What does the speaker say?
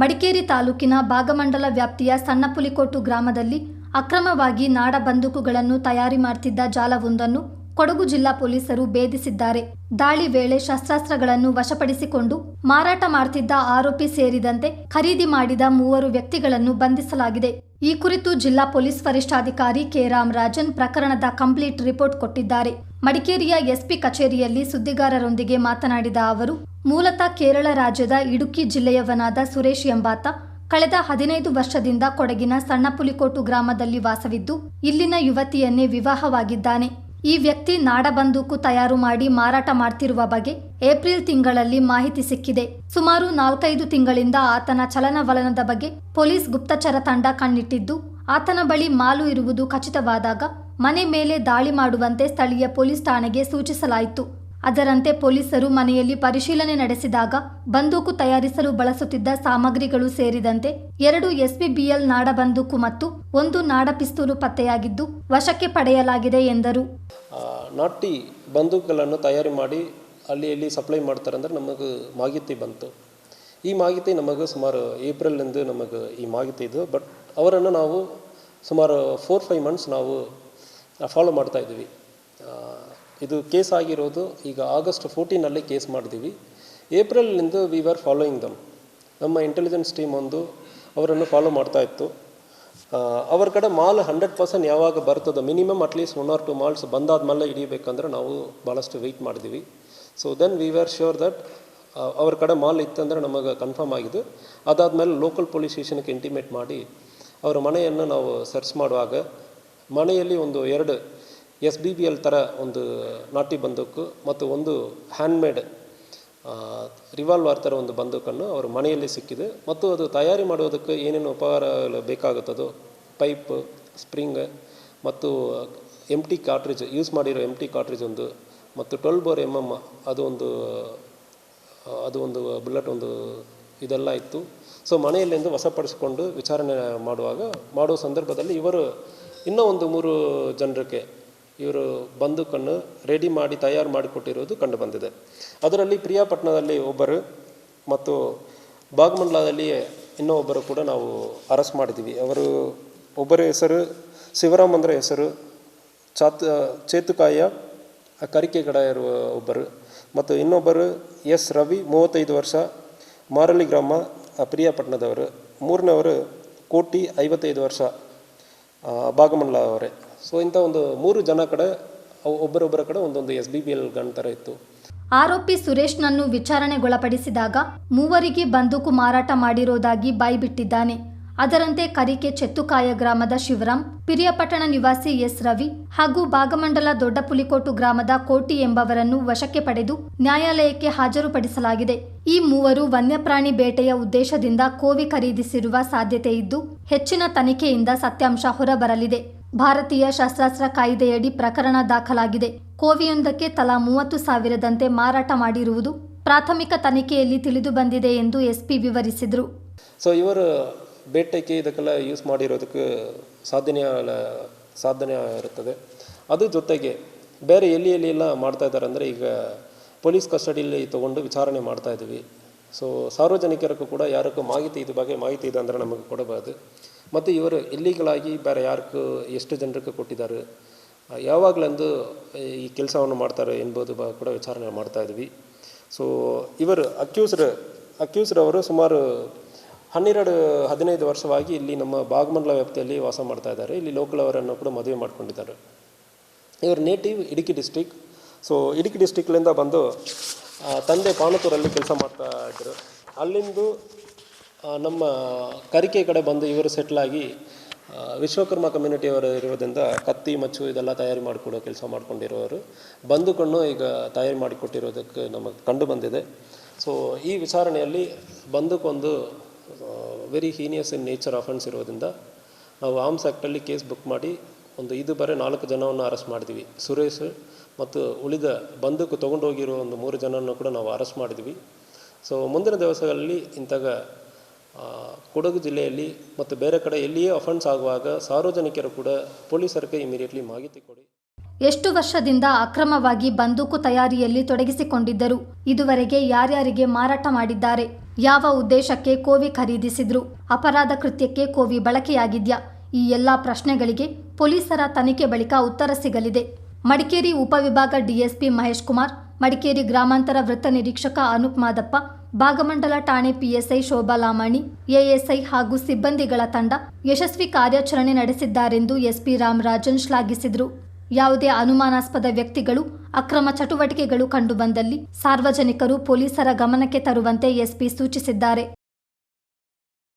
ಮಡಿಕೇರಿ ತಾಲೂಕಿನ ಭಾಗಮಂಡಲ ವ್ಯಾಪ್ತಿಯ ಸಣ್ಣಪುಲಿಕೋಟು ಗ್ರಾಮದಲ್ಲಿ ಅಕ್ರಮವಾಗಿ ನಾಡ ಬಂದೂಕುಗಳನ್ನು ತಯಾರಿ ಮಾಡ್ತಿದ್ದ ಜಾಲವೊಂದನ್ನು ಕೊಡಗು ಜಿಲ್ಲಾ ಪೊಲೀಸರು ಭೇದಿಸಿದ್ದಾರೆ. ದಾಳಿ ವೇಳೆ ಶಸ್ತ್ರಾಸ್ತ್ರಗಳನ್ನು ವಶಪಡಿಸಿಕೊಂಡು ಮಾರಾಟ ಮಾಡ್ತಿದ್ದ ಆರೋಪಿ ಸೇರಿದಂತೆ ಖರೀದಿ ಮಾಡಿದ ಮೂವರು ವ್ಯಕ್ತಿಗಳನ್ನು ಬಂಧಿಸಲಾಗಿದೆ. ಈ ಕುರಿತು ಜಿಲ್ಲಾ ಪೊಲೀಸ್ ವರಿಷ್ಠಾಧಿಕಾರಿ ಕೆ. ರಾಮರಾಜನ್ ಪ್ರಕರಣದ ಕಂಪ್ಲೀಟ್ ರಿಪೋರ್ಟ್ ಕೊಟ್ಟಿದ್ದಾರೆ. ಮಡಿಕೇರಿಯ ಎಸ್ಪಿ ಕಚೇರಿಯಲ್ಲಿ ಸುದ್ದಿಗಾರರೊಂದಿಗೆ ಮಾತನಾಡಿದ ಅವರು, ಮೂಲತಃ ಕೇರಳ ರಾಜ್ಯದ ಇಡುಕ್ಕಿ ಜಿಲ್ಲೆಯವನಾದ ಸುರೇಶ್ ಎಂಬಾತ ಕಳೆದ ಹದಿನೈದು ವರ್ಷದಿಂದ ಕೊಡಗಿನ ಸಣ್ಣಪುಲಿಕೋಟು ಗ್ರಾಮದಲ್ಲಿ ವಾಸವಿದ್ದು, ಇಲ್ಲಿನ ಯುವತಿಯನ್ನೇ ವಿವಾಹವಾಗಿದ್ದಾನೆ. ಈ ವ್ಯಕ್ತಿ ನಾಡಬಂದೂಕು ತಯಾರು ಮಾಡಿ ಮಾರಾಟ ಮಾಡ್ತಿರುವ ಬಗ್ಗೆ ಏಪ್ರಿಲ್ ತಿಂಗಳಲ್ಲಿ ಮಾಹಿತಿ ಸಿಕ್ಕಿದೆ. ಸುಮಾರು ನಾಲ್ಕೈದು ತಿಂಗಳಿಂದ ಆತನ ಚಲನವಲನದ ಬಗ್ಗೆ ಪೊಲೀಸ್ ಗುಪ್ತಚರ ತಂಡ ಕಣ್ಣಿಟ್ಟಿದ್ದು, ಆತನ ಬಳಿ ಮಾಲು ಇರುವುದು ಖಚಿತವಾದಾಗ ಮನೆ ಮೇಲೆ ದಾಳಿ ಮಾಡುವಂತೆ ಸ್ಥಳೀಯ ಪೊಲೀಸ್ ಠಾಣೆಗೆ ಸೂಚಿಸಲಾಯಿತು. ಅದರಂತೆ ಪೊಲೀಸರು ಮನೆಯಲ್ಲಿ ಪರಿಶೀಲನೆ ನಡೆಸಿದಾಗ ಬಂದೂಕು ತಯಾರಿಸಲು ಬಳಸುತ್ತಿದ್ದ ಸಾಮಗ್ರಿಗಳು ಸೇರಿದಂತೆ ಎರಡು ಎಸ್ಪಿಬಿಎಲ್ ನಾಡ ಬಂದೂಕು ಮತ್ತು ಒಂದು ನಾಡ ಪಿಸ್ತೂಲು ಪತ್ತೆಯಾಗಿದ್ದು ವಶಕ್ಕೆ ಪಡೆಯಲಾಗಿದೆ ಎಂದರು. ನಾಟಿ ಬಂದೂಕುಗಳನ್ನು ತಯಾರಿ ಮಾಡಿ ಅಲ್ಲಿ ಎಲ್ಲಿ ಸಪ್ಲೈ ಮಾಡ್ತಾರೆ ಅಂದರೆ ನಮಗೆ ಮಾಹಿತಿ ಬಂತು. ಈ ಮಾಹಿತಿ ನಮಗೆ ಸುಮಾರು ಏಪ್ರಿಲ್ನಿಂದ ನಮಗೆ ಈ ಮಾಹಿತಿ ಇದು, ಬಟ್ ಅವರನ್ನು ನಾವು ಸುಮಾರು ಫೋರ್ ಫೈವ್ ಮಂತ್ಸ್ ನಾವು ಫಾಲೋ ಮಾಡ್ತಾ ಇದ್ದೀವಿ. ಇದು ಕೇಸ್ ಆಗಿರೋದು ಈಗ ಆಗಸ್ಟ್ ಫೋರ್ಟೀನಲ್ಲಿ ಕೇಸ್ ಮಾಡಿದ್ದೀವಿ. ಏಪ್ರಿಲ್ನಿಂದ ವಿ ಆರ್ ಫಾಲೋಯಿಂಗ್ ದಮ್ ನಮ್ಮ ಇಂಟೆಲಿಜೆನ್ಸ್ ಟೀಮ್ ಒಂದು ಅವರನ್ನು ಫಾಲೋ ಮಾಡ್ತಾ ಇತ್ತು. ಅವ್ರ ಕಡೆ ಮಾಲ್ ಹಂಡ್ರೆಡ್ ಪರ್ಸೆಂಟ್ ಯಾವಾಗ ಬರ್ತದೆ minimum at least one or two malls ಬಂದಾದ್ಮೇಲೆ ಹಿಡಿಬೇಕಂದ್ರೆ ನಾವು ಭಾಳಷ್ಟು ವೆಯ್ಟ್ ಮಾಡಿದ್ದೀವಿ. So then we are sure that ಅವ್ರ ಕಡೆ ಮಾಲ್ ಇತ್ತಂದ್ರೆ ನಮಗೆ ಕನ್ಫರ್ಮ್ ಆಗಿದೆ. ಅದಾದಮೇಲೆ ಲೋಕಲ್ ಪೊಲೀಸ್ ಸ್ಟೇಷನ್ಗೆ ಇಂಟಿಮೇಟ್ ಮಾಡಿ ಅವರ ಮನೆಯನ್ನು ನಾವು ಸರ್ಚ್ ಮಾಡುವಾಗ ಮನೆಯಲ್ಲಿ ಒಂದು ಎರಡು ಎಸ್ ಬಿ ಬಿ ಎಲ್ ಥರ ಒಂದು ನಾಟಿ ಬಂದೂಕು ಮತ್ತು ಒಂದು ಹ್ಯಾಂಡ್ಮೇಡ್ ರಿವಾಲ್ವರ್ ಥರ ಒಂದು ಬಂದೂಕನ್ನು ಅವರ ಮನೆಯಲ್ಲಿ ಸಿಕ್ಕಿದೆ. ಮತ್ತು ಅದು ತಯಾರಿ ಮಾಡುವುದಕ್ಕೆ ಏನೇನು ಉಪಹಾರಗಳು ಬೇಕಾಗುತ್ತದೋ ಪೈಪ್ ಸ್ಪ್ರಿಂಗ್ ಮತ್ತು ಎಂ ಟಿ ಕಾರ್ಟ್ರಿಜ್ ಯೂಸ್ ಮಾಡಿರೋ ಎಂ ಟಿ ಕಾರ್ಟ್ರಿಜ್ ಒಂದು ಮತ್ತು ಟ್ವೆಲ್ ಬೋರ್ ಎಂ ಎಂ ಅದು ಒಂದು ಅದು ಒಂದು ಬುಲೆಟ್ ಒಂದು ಇದೆಲ್ಲ ಇತ್ತು. ಸೊ ಮನೆಯಲ್ಲಿಂದು ವಶಪಡಿಸಿಕೊಂಡು ವಿಚಾರಣೆ ಮಾಡುವಾಗ, ಮಾಡುವ ಸಂದರ್ಭದಲ್ಲಿ ಇವರು ಇನ್ನೂ ಒಂದು ಮೂರು ಜನರಿಗೆ ಇವರು ಬಂದೂಕನ್ನು ರೆಡಿ ಮಾಡಿ ತಯಾರು ಮಾಡಿಕೊಟ್ಟಿರುವುದು ಕಂಡುಬಂದಿದೆ ಅದರಲ್ಲಿ ಪ್ರಿಯಾಪಟ್ಟಣದಲ್ಲಿ ಒಬ್ಬರು ಮತ್ತು ಬಾಗಮಂಡಲದಲ್ಲಿ ಇನ್ನೂ ಒಬ್ಬರು ಕೂಡ ನಾವು ಅರೆಸ್ಟ್ ಮಾಡಿದ್ದೀವಿ. ಅವರು ಒಬ್ಬರ ಹೆಸರು ಶಿವರಾಮ್ ಹೆಸರು, ಚಾತ್, ಚೇತುಕಾಯ, ಕರಿಕೆಗಡ ಇರುವ ಒಬ್ಬರು ಮತ್ತು ಇನ್ನೊಬ್ಬರು ಎಸ್ ರವಿ, ಮೂವತ್ತೈದು ವರ್ಷ, ಮಾರಳ್ಳಿ ಗ್ರಾಮ, ಪ್ರಿಯಾಪಟ್ಟಣದವರು. ಮೂರನೇವರು ಕೋಟಿ ಐವತ್ತೈದು ವರ್ಷ. ಭಾಗಮಂಡಲ ಅವರೇ. ಸೊ ಇಂಥ ಒಂದು ಮೂರು ಜನ ಕಡೆ ಒಬ್ಬರೊಬ್ಬರ ಕಡೆ ಒಂದೊಂದು S B B L gun ಥರ ಇತ್ತು. ಆರೋಪಿ ಸುರೇಶ್ನನ್ನು ವಿಚಾರಣೆಗೊಳಪಡಿಸಿದಾಗ ಮೂವರಿಗೆ ಬಂದೂಕು ಮಾರಾಟ ಮಾಡಿರೋದಾಗಿ ಬಾಯ್ಬಿಟ್ಟಿದ್ದಾನೆ. ಅದರಂತೆ ಕರಿಕೆ ಚೆತ್ತುಕಾಯ ಗ್ರಾಮದ ಶಿವರಾಮ್ ಪಿರಿಯಪಟ್ಟಣ ನಿವಾಸಿ ಎಸ್. ರವಿ ಹಾಗೂ ಭಾಗಮಂಡಲ ದೊಡ್ಡಪುಲಿಕೋಟು ಗ್ರಾಮದ ಕೋಟಿ ಎಂಬವರನ್ನು ವಶಕ್ಕೆ ಪಡೆದು ನ್ಯಾಯಾಲಯಕ್ಕೆ ಹಾಜರುಪಡಿಸಲಾಗಿದೆ. ಈ ಮೂವರು ವನ್ಯಪ್ರಾಣಿ ಬೇಟೆಯ ಉದ್ದೇಶದಿಂದ ಕೋವಿ ಖರೀದಿಸಿರುವ ಸಾಧ್ಯತೆ ಇದ್ದು, ಹೆಚ್ಚಿನ ತನಿಖೆಯಿಂದ ಸತ್ಯಾಂಶ ಹೊರಬರಲಿದೆ. ಭಾರತೀಯ ಶಸ್ತ್ರಾಸ್ತ್ರ ಕಾಯ್ದೆಯಡಿ ಪ್ರಕರಣ ದಾಖಲಾಗಿದೆ. ಕೋವಿಯೊಂದಕ್ಕೆ ತಲಾ ಮೂವತ್ತು ಸಾವಿರದಂತೆ ಮಾರಾಟ ಮಾಡಿರುವುದು ಪ್ರಾಥಮಿಕ ತನಿಖೆಯಲ್ಲಿ ತಿಳಿದು ಬಂದಿದೆ ಎಂದು ಎಸ್ಪಿ ವಿವರಿಸಿದರು. ಸೊ ಇವರು ಬೇಟೆಗೆ ಇದಕ್ಕೆಲ್ಲ ಯೂಸ್ ಮಾಡಿರೋದಕ್ಕೆ ಸಾಧನೆ ಸಾಧನೆ ಇರುತ್ತದೆ. ಅದು ಜೊತೆಗೆ ಬೇರೆ ಎಲ್ಲಿ ಎಲ್ಲಿ ಎಲ್ಲ ಮಾಡ್ತಾ ಇದ್ದಾರೆ ಅಂದರೆ ಈಗ ಪೊಲೀಸ್ ಕಸ್ಟಡಿಯಲ್ಲಿ ತೊಗೊಂಡು ವಿಚಾರಣೆ ಮಾಡ್ತಾ ಇದ್ದೀವಿ. ಸೊ ಸಾರ್ವಜನಿಕರಿಗೂ ಕೂಡ ಯಾರಕ್ಕೂ ಮಾಹಿತಿ ಇದು ಬಗ್ಗೆ ಮಾಹಿತಿ ಇದೆ ಅಂದರೆ ನಮಗೆ ಕೊಡಬಾರ್ದು. ಮತ್ತು ಇವರು ಇಲ್ಲಿಗಳಾಗಿ ಬೇರೆ ಯಾರಕ್ಕೂ ಎಷ್ಟು ಜನರಿಗೆ ಕೊಟ್ಟಿದ್ದಾರೆ, ಯಾವಾಗಲಂದು ಈ ಕೆಲಸವನ್ನು ಮಾಡ್ತಾರೆ ಎಂಬುದು ಕೂಡ ವಿಚಾರಣೆ ಮಾಡ್ತಾ ಇದ್ವಿ ಸೊ ಇವರು ಅಕ್ಯೂಸ್ಡ್ ಅಕ್ಯೂಸ್ಡ್ ಅವರು ಸುಮಾರು ಹನ್ನೆರಡು, ಹದಿನೈದು ವರ್ಷವಾಗಿ ಇಲ್ಲಿ ನಮ್ಮ ಭಾಗಮಂಡಲ ವ್ಯಾಪ್ತಿಯಲ್ಲಿ ವಾಸ ಮಾಡ್ತಾ ಇದ್ದಾರೆ. ಇಲ್ಲಿ ಲೋಕಲ್ ಅವರನ್ನು ಕೂಡ ಮದುವೆ ಮಾಡ್ಕೊಂಡಿದ್ದಾರೆ. ಇವರು native Idukki district so Idukki ಡಿಸ್ಟಿಕ್ಲಿಂದ ಬಂದು ತಂದೆ ಪಾಣತೂರಲ್ಲಿ ಕೆಲಸ ಮಾಡ್ತಾ ಇದ್ದರು. ಅಲ್ಲಿಂದು ನಮ್ಮ ಕರಿಕೆ ಕಡೆ ಬಂದು ಇವರು ಸೆಟ್ಲಾಗಿ ವಿಶ್ವಕರ್ಮ ಕಮ್ಯುನಿಟಿಯವರು ಇರೋದ್ರಿಂದ ಕತ್ತಿ, ಮಚ್ಚು ಇದೆಲ್ಲ ತಯಾರಿ ಮಾಡಿಕೊಡೋ ಕೆಲಸ ಮಾಡ್ಕೊಂಡಿರೋರು. ಬಂದುಕೊಂಡು ಈಗ ತಯಾರಿ ಮಾಡಿಕೊಟ್ಟಿರೋದಕ್ಕೆ ನಮಗೆ ಕಂಡು ಬಂದಿದೆ. ಸೊ ಈ ವಿಚಾರಣೆಯಲ್ಲಿ ಬಂದಕ್ಕೊಂದು very heinous in nature offence ಇರೋದ್ರಿಂದ ನಾವು ಆರ್ಮ್ಸ್ ಆ್ಯಕ್ಟಲ್ಲಿ ಕೇಸ್ ಬುಕ್ ಮಾಡಿ ಒಂದು ಇದು ಬರೆ ನಾಲ್ಕು ಜನವನ್ನು ಅರೆಸ್ಟ್ ಮಾಡಿದ್ವಿ. ಸುರೇಶ್ ಮತ್ತು ಉಳಿದ ಬಂದೂಕು ತೊಗೊಂಡೋಗಿರೋ ಒಂದು ಮೂರು ಜನವನ್ನು ಕೂಡ ನಾವು ಅರೆಸ್ಟ್ ಮಾಡಿದ್ವಿ. ಸೊ ಮುಂದಿನ ದಿವಸಗಳಲ್ಲಿ ಇಂತಾಗ ಕೊಡಗು ಜಿಲ್ಲೆಯಲ್ಲಿ ಮತ್ತು ಬೇರೆ ಕಡೆ ಎಲ್ಲಿಯೇ ಅಫೆನ್ಸ್ ಆಗುವಾಗ ಸಾರ್ವಜನಿಕರು ಕೂಡ ಪೊಲೀಸರಿಗೆ ಇಮಿಡಿಯೇಟ್ಲಿ ಮಾಹಿತಿ ಕೊಡಿ. ಎಷ್ಟು ವರ್ಷದಿಂದ ಅಕ್ರಮವಾಗಿ ಬಂದೂಕು ತಯಾರಿಯಲ್ಲಿ ತೊಡಗಿಸಿಕೊಂಡಿದ್ದರು. ಇದುವರೆಗೆ ಯಾರ್ಯಾರಿಗೆ ಮಾರಾಟ ಮಾಡಿದ್ದಾರೆ? ಯಾವ ಉದ್ದೇಶಕ್ಕೆ ಕೋವಿ ಖರೀದಿಸಿದ್ರು? ಅಪರಾಧ ಕೃತ್ಯಕ್ಕೆ ಕೋವಿ ಬಳಕೆಯಾಗಿದ್ಯಾ? ಈ ಎಲ್ಲ ಪ್ರಶ್ನೆಗಳಿಗೆ ಪೊಲೀಸರ ತನಿಖೆ ಬಳಿಕ ಉತ್ತರ ಸಿಗಲಿದೆ. ಮಡಿಕೇರಿ ಉಪವಿಭಾಗ ಡಿಎಸ್ಪಿ ಮಹೇಶ್ ಕುಮಾರ್, ಮಡಿಕೇರಿ ಗ್ರಾಮಾಂತರ ವೃತ್ತ ನಿರೀಕ್ಷಕ ಅನೂಪ್ ಮಾದಪ್ಪ, ಭಾಗಮಂಡಲ ಠಾಣೆ ಪಿಎಸ್ಐ ಶೋಭಾ ಲಾಮಾಣಿ, ಎಎಸ್ಐ ಹಾಗೂ ಸಿಬ್ಬಂದಿಗಳ ತಂಡ ಯಶಸ್ವಿ ಕಾರ್ಯಾಚರಣೆ ನಡೆಸಿದ್ದಾರೆಂದು ಎಸ್ಪಿ ರಾಮರಾಜನ್ ಶ್ಲಾಘಿಸಿದರು. ಯಾವುದೇ ಅನುಮಾನಾಸ್ಪದ ವ್ಯಕ್ತಿಗಳು ಅಕ್ರಮ ಚಟುವಟಿಕೆಗಳು ಕಂಡುಬಂದಲ್ಲಿ ಸಾರ್ವಜನಿಕರು ಪೊಲೀಸರ ಗಮನಕ್ಕೆ ತರುವಂತೆ ಎಸ್ಪಿ ಸೂಚಿಸಿದ್ದಾರೆ.